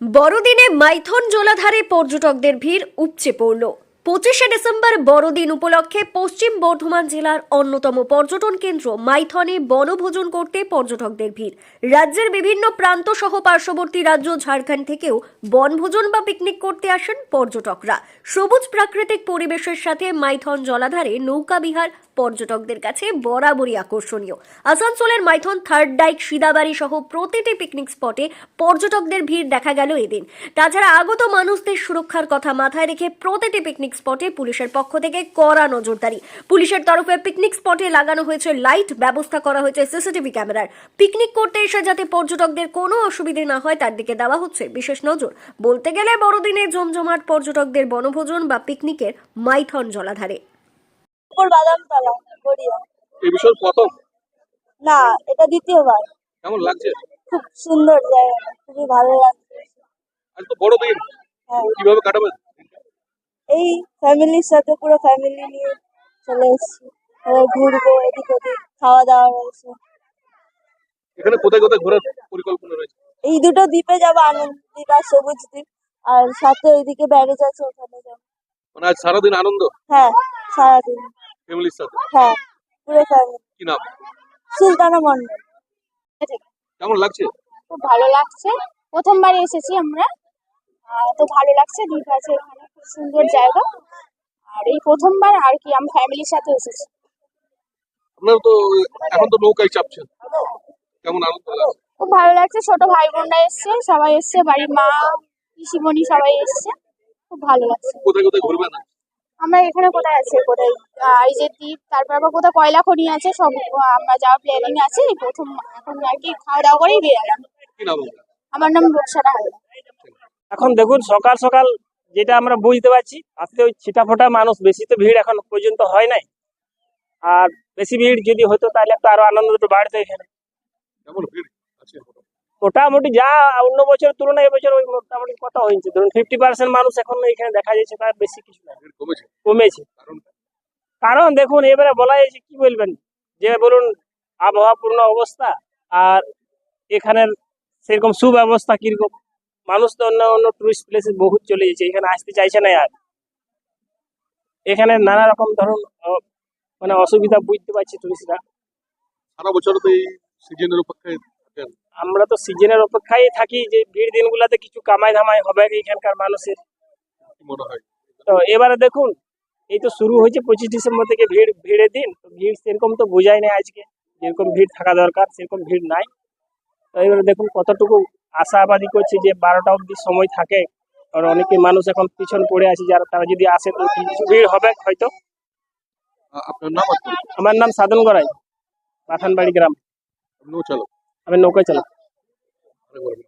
বড়দিনে মাইথন জলাধারে পর্যটকদের ভিড় উপচে পড়ল। পঁচিশে ডিসেম্বর বড়দিন উপলক্ষে পশ্চিম বর্ধমান জেলার অন্যতম পর্যটন কেন্দ্র মাইথনে বনভোজন করতে পর্যটকদের ভিড়। রাজ্যের বিভিন্ন প্রান্ত সহ পার্শ্ববর্তী রাজ্য ঝাড়খণ্ড থেকেও বনভোজন বা পিকনিক করতে আসেন পর্যটকরা। সবুজ প্রাকৃতিক পরিবেশের সাথে মাইথন জলাধারে নৌকা বিহার পর্যটকদের কাছে বরাবরই আকর্ষণীয়। আসানসোলের মাইথন, থার্ড ডাইক সিদাবাড়ি সহ প্রতিটি পিকনিক স্পটে পর্যটকদের ভিড় দেখা গেল এদিন। তাছাড়া আগত মানুষদের সুরক্ষার কথা মাথায় রেখে প্রতিটি পিকনিক স্পটে পুলিশের পক্ষ থেকে কড়া নজরদারি। পুলিশের তরফে পিকনিক স্পটে লাগানো হয়েছে লাইট, ব্যবস্থা করা হয়েছে সিসিটিভি ক্যামেরার। পিকনিক করতে এসে যাতে পর্যটকদের কোনো অসুবিধে না হয়, তার দিকে দেওয়া হচ্ছে বিশেষ নজর। বলতে গেলে বড়দিনে জমজমাট পর্যটকদের বনভোজন বা পিকনিকের মাইথন জলাধারে। উপর বাদাম তলা গড়িয়া না এটা দ্বিতীয়বার। কেমন লাগছে? খুব সুন্দর জায়গা খুবই ভালো লাগছে। আজ তো বড় দিন। হ্যাঁ। কীভাবে কাটাবেন এই ফ্যামিলির সাথে পুরো ফ্যামিলি নিয়ে চলে এসেছি। ঘুরবো এদিক ওদিক খাওয়া দাওয়া রয়েছে। এখানে কোথায় কোথায় ঘোরার পরিকল্পনা রয়েছে? এই দুটো দ্বীপে যাব আনন্দ দ্বীপ আর সবুজ দ্বীপ। আর সাথে ওইদিকে ব্যারেজ আছে ওখানে যাব। মানে আজ সারাদিন আনন্দ? হ্যাঁ সারাদিন। ফ্যামিলির সাথে? হ্যাঁ পুরো ফ্যামিলি কি নাম? সুলতানা মন্ডল কেমন লাগছে? খুব ভালো লাগছে। প্রথমবার এসেছি আমরা। তো ভালো লাগছে দ্বীপ আছে এখানে। খুব সুন্দর জায়গা। আর এই প্রথমবার আর কি আমি ফ্যামিলির সাথে এসেছি। আপনারা তো এখন তো নৌকায় চাপছেন। কেমন আনন্দ লাগছে? খুব ভালো লাগছে। ছোট ভাই বোনরা এসছে সবাই এসছে বাড়ির মা পিসিমণি সবাই এসছে। খুব ভালো লাগছে। কোথায় কোথায় ঘুরবেন আমরা এখানে কোথায় আছে? কোথায়? এই যে দ্বীপ তারপর আবার কোথায় কয়লা খনি আছে? সব আমরা যাওয়ার প্ল্যানিং আছে। প্রথম এখন আর কি খাওয়া দাওয়া করেই কি আমার নাম রোকসারা হালদার এখন দেখুন সকাল সকাল যেটা আমরা বুঝতে পারছি আজকে ওই ছিটাফোটা মানুষ বেশি তো ভিড় এখন পর্যন্ত হয় নাই। আর বেশি ভিড় যদি হতো তাহলে একটু আরও আনন্দ একটু বাড়তো এখানে। কেমন ভিড়? আছে মোটামুটি যা অন্য বছরের তুলনায় এবছর ওই মোটামুটি কত হয়েছে। ধরুন ফিফটি পার্সেন্ট মানুষ এখন এখানে দেখা যাচ্ছে তার বেশি কিছু না। কমেছে? কমেছে। কারণ কারণ দেখুন এবারে বলা যাচ্ছে কি বলবেন? যে বলুন আবহাওয়াপূর্ণ অবস্থা আর এখানের সেরকম সুব্যবস্থা কীরকম? মানুষ তো অন্য অন্য টুরিস্ট প্লেসে বহুত চলে যাচ্ছে এখানে আসতে চাইছে না আর। এখানে নানা রকম ধরুন মানে অসুবিধা বুঝতে পারছি টুরিস্টরা সারা বছর তো এই সিজনের অপেক্ষায় থাকেন আমরা তো সিজনের অপেক্ষায় থাকি যে ভিড় দিনগুলোতে কিছু কামাই ধামাই হবে এখানকার মানুষের। মনে হয়? তো এবারে দেখুন এই তো শুরু হয়েছে পঁচিশ ডিসেম্বর থেকে ভিড় ভিড়ের দিন। তো ভিড় সেরকম তো বোঝাই নাই আজকে যেরকম ভিড় থাকা দরকার সেরকম ভিড় নাই। তো এবারে দেখুন কতটুকু আশাবাদী করছে যে বারোটা অবধি সময় থাকে আর অনেকে মানুষ এখন পিছন পড়ে আছে যারা তারা যদি আসে তো কিছু ভিড় হবে হয়তো। আপনার নাম আমার নাম সাধন গড়াই পাঠানবাড়ি গ্রাম। চালক আমি নৌকা চালক আরেকবার বলুন।